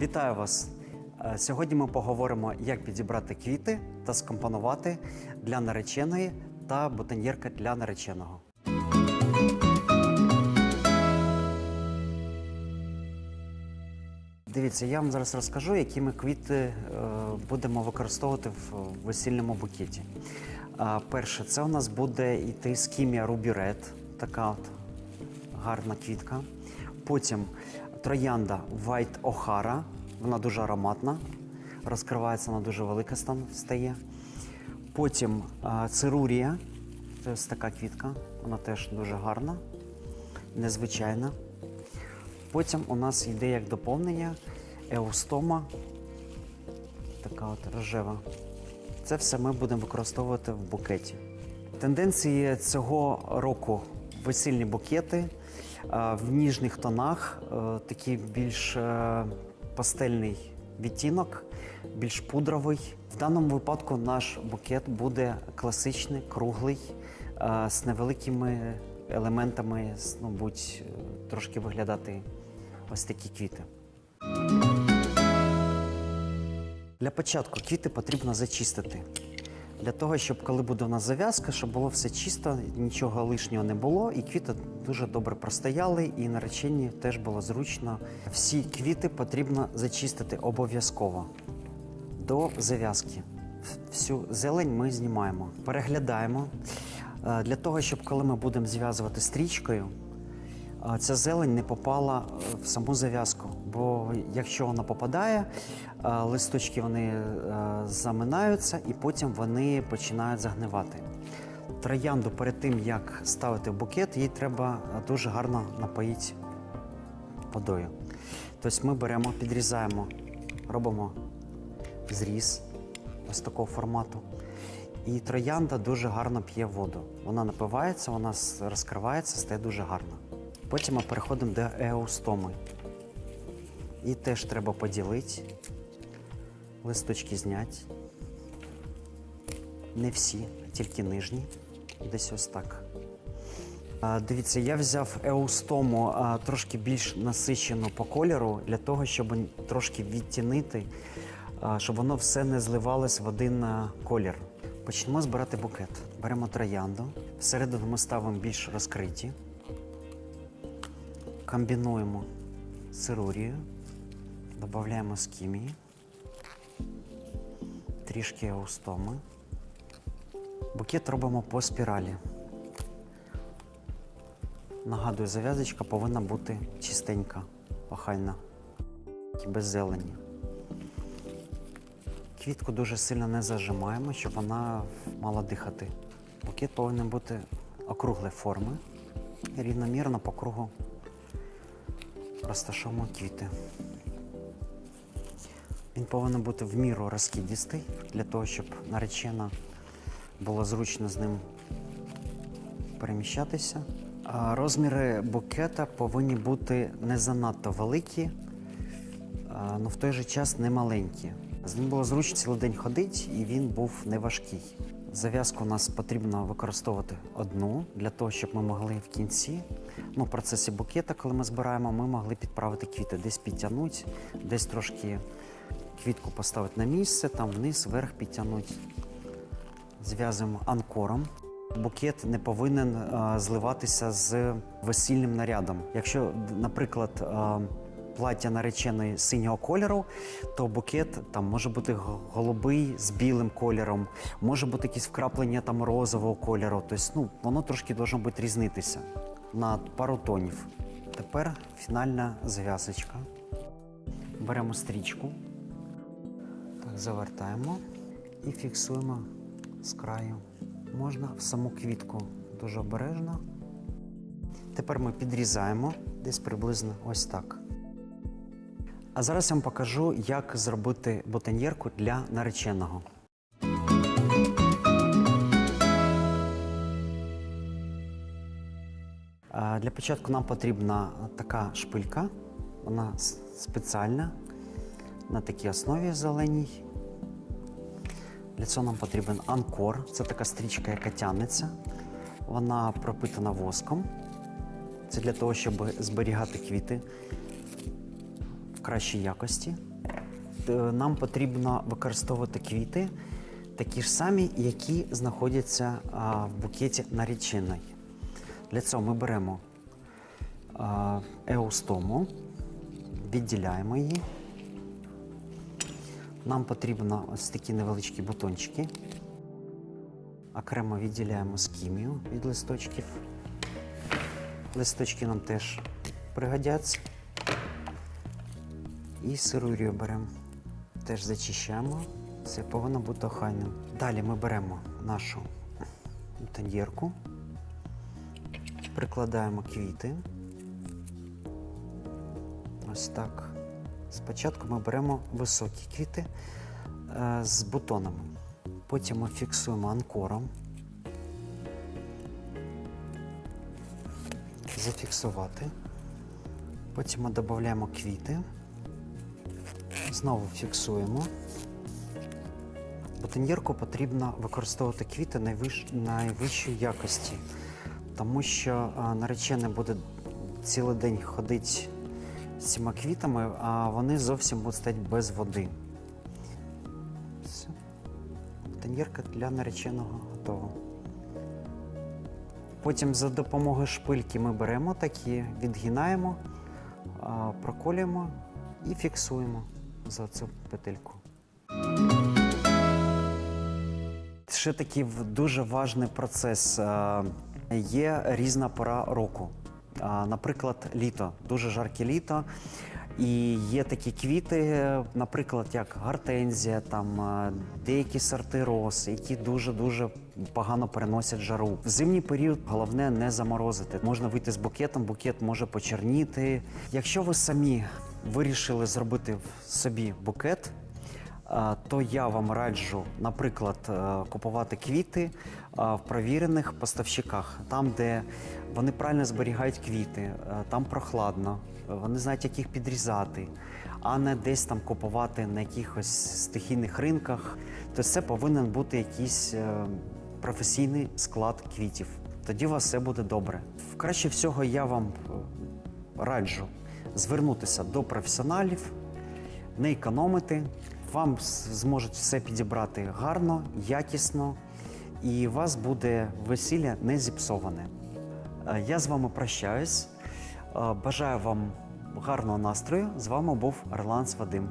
Вітаю вас! Е, Сьогодні ми поговоримо, як підібрати квіти та скомпонувати для нареченої та бутоньєрка для нареченого. Дивіться, я вам зараз розкажу, які ми квіти е, будемо використовувати в весільному букеті. Е, Перше, це у нас буде йти скімія Red, така от гарна квітка. Потім троянда White O'Hara, вона дуже ароматна, розкривається, вона дуже велика стає. Потім е, цирурія, це ось така квітка, вона теж дуже гарна, незвичайна. Потім у нас йде як доповнення еустома, така от рожева. Це все ми будемо використовувати в букеті. Тенденції цього року весільні букети в ніжних тонах, е, такий більш е, пастельний відтінок, більш пудровий. В даному випадку наш букет буде класичний, круглий, е, з невеликими елементами, з, ну, е, трошки виглядати ось такі квіти. Для початку квіти потрібно зачистити. Для того, щоб коли буде у нас зав'язка, щоб було все чисто, нічого лишнього не було, і квіти дуже добре простояли, і нареченні теж було зручно. Всі квіти потрібно зачистити обов'язково до зав'язки. Всю зелень ми знімаємо, переглядаємо. Е, Для того, щоб коли ми будемо зв'язувати стрічкою, ця зелень не попала е, в саму зав'язку. Бо якщо вона попадає, е, листочки вони е, заминаються і потім вони починають загнивати. Троянду перед тим, як ставити в букет, їй треба дуже гарно напоїти водою. Тобто ми беремо, підрізаємо, робимо зріз ось такого формату. І троянда дуже гарно п'є воду. Вона напивається, вона розкривається, стає дуже гарно. Потім ми переходимо до еустоми. І теж треба поділити, листочки зняти. Не всі, тільки нижні. Десь ось так. Дивіться, я взяв еустому трошки більш насичену по кольору для того, щоб трошки відтінити, щоб воно все не зливалось в один колір. Почнемо збирати букет. Беремо троянду. Всередину ми ставимо більш розкриті. Комбінуємо цирурію, додаємо скімії, трішки еустоми. Букет робимо по спіралі. Нагадую, зав'язочка повинна бути чистенька, і без зелені. Квітку дуже сильно не зажимаємо, щоб вона мала дихати. Букет повинен бути округлої форми і рівномірно по кругу розташовуємо квіти. Він повинен бути в міру розкидістий для того, щоб наречена було зручно з ним переміщатися. А Розміри букета повинні бути не занадто великі, але в той же час не маленькі. З ним було зручно цілий день ходити, і він був не важкий. Зав'язку у нас потрібно використовувати одну для того, щоб ми могли в кінці, ну, в процесі букета, коли ми збираємо, ми могли підправити квіти, десь підтягнути, десь трошки квітку поставити на місце, там вниз, вверх підтягнути. Зв'язуємо анкором. Букет не повинен е, зливатися з весільним нарядом. Якщо, наприклад, е, плаття нареченої синього кольору, то букет там може бути голубий з білим кольором, може бути якісь вкраплення там розового кольору. Тобто, ну, воно трошки має бути різнитися на пару тонів. Тепер фінальна зв'язочка. Беремо стрічку, завертаємо і фіксуємо з краю. Можна в саму квітку дуже обережно. Тепер ми підрізаємо десь приблизно ось так. А зараз я вам покажу, як зробити бутоньєрку для нареченого. Для початку нам потрібна така шпилька, вона спеціальна на такій основі зеленій. Для цього нам потрібен анкор. Це така стрічка, яка тягнеться. Вона пропитана воском. Це для того, щоб зберігати квіти в кращій якості. е, нам потрібно використовувати квіти, такі ж самі, які знаходяться в букеті нареченої. Для цього ми беремо еустому, відділяємо її. Нам потрібно ось такі невеличкі бутончики. Окремо відділяємо скімію від листочків. Листочки нам теж пригодяться. І сирурію беремо. Теж зачищаємо. Це повинно бути охайним. Далі ми беремо нашу тандірку, прикладаємо квіти. Ось так. Спочатку ми беремо високі квіти е, з бутонами. Потім ми фіксуємо анкором. Зафіксувати. Потім ми додаємо квіти. Знову фіксуємо. Бутоньєрку потрібно використовувати квіти найвищ... найвищої якості, тому що а, наречений буде цілий день ходити з цими квітами, а вони зовсім будуть стояти без води. Все. Бутоньєрка для нареченого готова. Потім за допомогою шпильки ми беремо такі, відгинаємо, проколюємо і фіксуємо за цю петельку. Ще такий дуже важний процес. Є різна пора року. Наприклад, літо, дуже жарке літо. І є такі квіти, наприклад, як гортензія, там деякі сорти роз, які дуже-дуже погано переносять жару. В зимній період головне не заморозити. Можна вийти з букетом, букет може почерніти. Якщо ви самі вирішили зробити собі букет, то я вам раджу, наприклад, е, купувати квіти в провірених поставщиках, там, де вони правильно зберігають квіти, е, там прохладно, е, вони знають, як їх підрізати, а не десь там купувати на якихось стихійних ринках. То це повинен бути якийсь е, професійний склад квітів. Тоді у вас все буде добре. Краще всього я вам е, раджу звернутися до професіоналів, не економити. Вам зможуть все підібрати гарно, якісно, і у вас буде весілля не зіпсоване. Е, Я з вами прощаюсь. Е, Бажаю вам гарного настрою. З вами був Орланс Вадим.